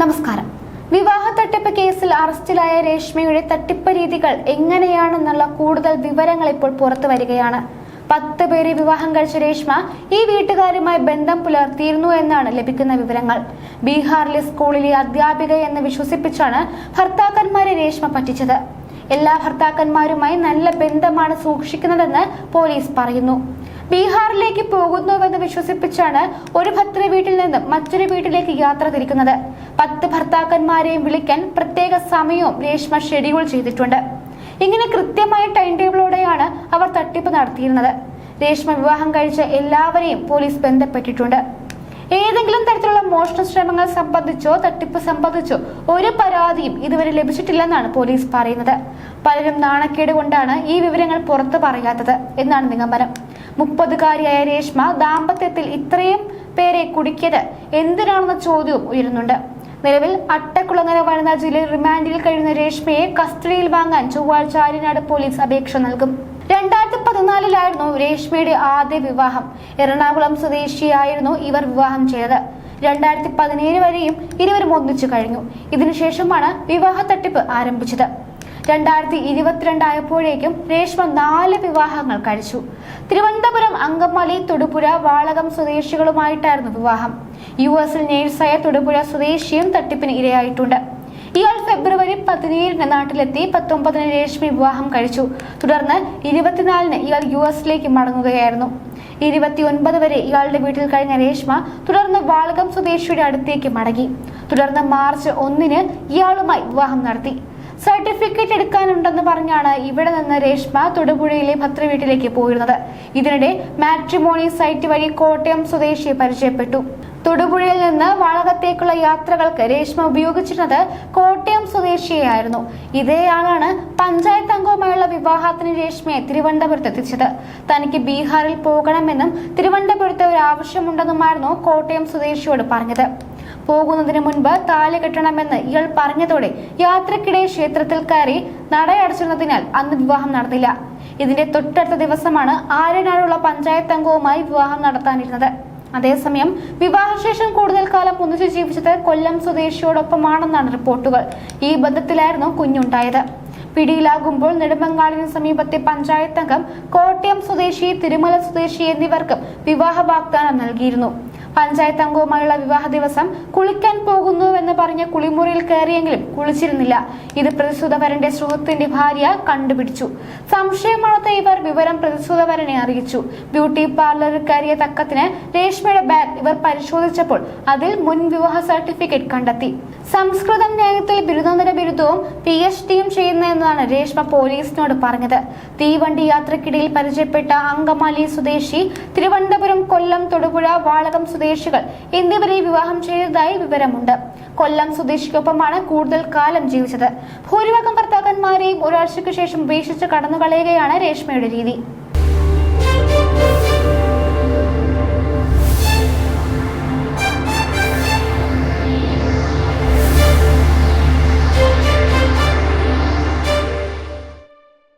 നമസ്കാരം. വിവാഹ തട്ടിപ്പ് കേസിൽ അറസ്റ്റിലായ രേഷ്മയുടെ തട്ടിപ്പ് രീതികൾ എങ്ങനെയാണെന്നുള്ള കൂടുതൽ വിവരങ്ങൾ ഇപ്പോൾ പുറത്തു വരികയാണ്. പത്ത് പേരെ വിവാഹം കഴിച്ച രേഷ്മ ഈ വീട്ടുകാരുമായി ബന്ധം പുലർത്തിയിരുന്നു എന്നാണ് ലഭിക്കുന്ന വിവരങ്ങൾ. ബീഹാറിലെ സ്കൂളിലെ അധ്യാപിക എന്ന് വിശ്വസിപ്പിച്ചാണ് ഭർത്താക്കന്മാരെ രേഷ്മ പറ്റിച്ചത്. എല്ലാ ഭർത്താക്കന്മാരുമായി നല്ല ബന്ധമാണ് സൂക്ഷിക്കുന്നതെന്ന് പോലീസ് പറയുന്നു. ബീഹാറിലേക്ക് പോകുന്നുവെന്ന് വിശ്വസിപ്പിച്ചാണ് ഒരു ഭർത്തൃ വീട്ടിൽ നിന്ന് മറ്റൊരു വീട്ടിലേക്ക് യാത്ര തിരിക്കുന്നത്. പത്ത് ഭർത്താക്കന്മാരെയും വിളിക്കാൻ പ്രത്യേക സമയവും രേഷ്മ ഷെഡ്യൂൾ ചെയ്തിട്ടുണ്ട്. ഇങ്ങനെ കൃത്യമായ ടൈം ടേബിളോടെയാണ് അവർ തട്ടിപ്പ് നടത്തിയിരുന്നത്. രേഷ്മ വിവാഹം കഴിച്ച എല്ലാവരെയും പോലീസ് ബന്ധപ്പെട്ടിട്ടുണ്ട്. ഏതെങ്കിലും തരത്തിലുള്ള മോഷണ ശ്രമങ്ങൾ സംബന്ധിച്ചോ തട്ടിപ്പ് സംബന്ധിച്ചോ ഒരു പരാതിയും ഇതുവരെ ലഭിച്ചിട്ടില്ലെന്നാണ് പോലീസ് പറയുന്നത്. പലരും നാണക്കേട് കൊണ്ടാണ് ഈ വിവരങ്ങൾ പുറത്തു പറയാത്തത് എന്നാണ് നിഗമനം. മുപ്പതുകാരിയായ രേഷ്മ ദാമ്പത്യത്തിൽ ഇത്രയും പേരെ കുടുക്കിയത് എന്തിനാണെന്ന ചോദ്യവും ഉയരുന്നുണ്ട്. നിലവിൽ അട്ടക്കുളങ്ങര വനിതാ ജില്ലയിൽ റിമാൻഡിൽ കഴിയുന്ന രേഷ്മയെ കസ്റ്റഡിയിൽ വാങ്ങാൻ ചൊവ്വാഴ്ച ആര്യനാട് പോലീസ് അപേക്ഷ നൽകും. പതിനാലിലായിരുന്നു രേഷ്മയുടെ ആദ്യ വിവാഹം. എറണാകുളം സ്വദേശിയായിരുന്നു ഇവർ വിവാഹം ചെയ്തത്. രണ്ടായിരത്തി പതിനേഴ് വരെയും ഇരുവരും ഒന്നിച്ചു കഴിഞ്ഞു. ഇതിനുശേഷമാണ് വിവാഹ തട്ടിപ്പ് ആരംഭിച്ചത്. രണ്ടായിരത്തി ഇരുപത്തിരണ്ടായപ്പോഴേക്കും രേഷ്മ നാല് വിവാഹങ്ങൾ കഴിച്ചു. തിരുവനന്തപുരം അങ്കമാലി തൊടുപുഴ വാളകം സ്വദേശികളുമായിട്ടായിരുന്നു വിവാഹം. യു എസിൽ നേഴ്സായ തൊടുപുഴ സ്വദേശിയും തട്ടിപ്പിന് ഇരയായിട്ടുണ്ട്. ഇയാൾ ഫെബ്രുവരി പതിനേഴിന് നാട്ടിലെത്തി പത്തൊമ്പതിന് രേഷ്മി വിവാഹം കഴിച്ചു. തുടർന്ന് ഇരുപത്തിനാലിന് ഇയാൾ യു എസിലേക്ക് മടങ്ങുകയായിരുന്നു. ഇരുപത്തിയൊൻപത് വരെ ഇയാളുടെ വീട്ടിൽ കഴിഞ്ഞ രേഷ്മ തുടർന്ന് വാളകം സ്വദേശിയുടെ അടുത്തേക്ക് മടങ്ങി. തുടർന്ന് മാർച്ച് ഒന്നിന് ഇയാളുമായി വിവാഹം നടത്തി. സർട്ടിഫിക്കറ്റ് എടുക്കാനുണ്ടെന്ന് പറഞ്ഞാണ് ഇവിടെ നിന്ന് രേഷ്മ തൊടുപുഴയിലെ ഭദ്രവീട്ടിലേക്ക് പോയിരുന്നത്. ഇതിനിടെ മാട്രിമോണി സൈറ്റ് വഴി കോട്ടയം സ്വദേശിയെ പരിചയപ്പെട്ടു. തൊടുപുഴയിൽ നിന്ന് വാളകത്തേക്കുള്ള യാത്രകൾക്ക് രേഷ്മ ഉപയോഗിച്ചിരുന്നത് കോട്ടയം സ്വദേശിയായിരുന്നു ഇതേയാളാണ് പഞ്ചായത്ത് അംഗവുമായുള്ള വിവാഹത്തിന് രേഷ്മയെ തിരുവനന്തപുരത്ത് എത്തിച്ചത്. തനിക്ക് ബീഹാറിൽ പോകണമെന്നും തിരുവനന്തപുരത്ത് ഒരു ആവശ്യമുണ്ടെന്നുമായിരുന്നു കോട്ടയം സ്വദേശിയോട് പറഞ്ഞത്. പോകുന്നതിന് മുൻപ് താലി കെട്ടണമെന്ന് ഇയാൾ പറഞ്ഞതോടെ യാത്രക്കിടെ ക്ഷേത്രത്തിൽ കയറി നടയടച്ചിരുന്നതിനാൽ അന്ന് വിവാഹം നടന്നില്ല. ഇതിന്റെ തൊട്ടടുത്ത ദിവസമാണ് ആര്യനാടുള്ള പഞ്ചായത്ത് അംഗവുമായി വിവാഹം നടത്താനിരുന്നത്. അതേസമയം വിവാഹശേഷം കൂടുതൽ കാലം ഒന്നിച്ചു ജീവിച്ചത് കൊല്ലം സ്വദേശിയോടൊപ്പമാണെന്നാണ് റിപ്പോർട്ടുകൾ. ഈ ബന്ധത്തിലായിരുന്നു കുഞ്ഞുണ്ടായത്. പിടിയിലാകുമ്പോൾ നെടുമങ്ങാടിന് സമീപത്തെ പഞ്ചായത്ത് അംഗം കോട്ടയം സ്വദേശി തിരുമല സ്വദേശി എന്നിവർക്കും വിവാഹ വാഗ്ദാനം നൽകിയിരുന്നു. പഞ്ചായത്ത് അംഗവുമായുള്ള വിവാഹ ദിവസം കുളിക്കാൻ പോകുന്നുവെന്ന് പറഞ്ഞ് കുളിമുറിയിൽ കയറിയെങ്കിലും കുളിച്ചിരുന്നില്ല. ഇത് പ്രതിസുധവരന്റെ സുഹൃത്തിന്റെ ഭാര്യ കണ്ടുപിടിച്ചു. സംശയമുള്ളത് ഇവർ വിവരം പ്രതിസുധവരനെ അറിയിച്ചു. ബ്യൂട്ടി പാർലറിൽ കയറിയ തക്കത്തിന് രേഷ്മയുടെ ബാഗ് ഇവർ പരിശോധിച്ചപ്പോൾ അതിൽ മുൻ വിവാഹ സർട്ടിഫിക്കറ്റ് കണ്ടെത്തി. സംസ്കൃതം ന്യായത്തിൽ ബിരുദാന്തര ബിരുദവും പി എച്ച് ഡിയും ചെയ്യുന്നതെന്നാണ് രേഷ്മ പോലീസിനോട് പറഞ്ഞത്. തീവണ്ടി യാത്രക്കിടയിൽ പരിചയപ്പെട്ട അങ്കമാലി സ്വദേശി തിരുവനന്തപുരം കൊല്ലം തൊടുപുഴ വാളകം സ്വദേശികൾ എന്നിവരെ വിവാഹം ചെയ്തതായി വിവരമുണ്ട്. കൊല്ലം സ്വദേശിക്കൊപ്പമാണ് കൂടുതൽ കാലം ജീവിച്ചത്. ഭൂരിഭാഗം ഭർത്താക്കന്മാരെയും ഒരാഴ്ചയ്ക്ക് ശേഷം ഉപേക്ഷിച്ച് കടന്നുകളയുകയാണ് രേഷ്മയുടെ രീതി.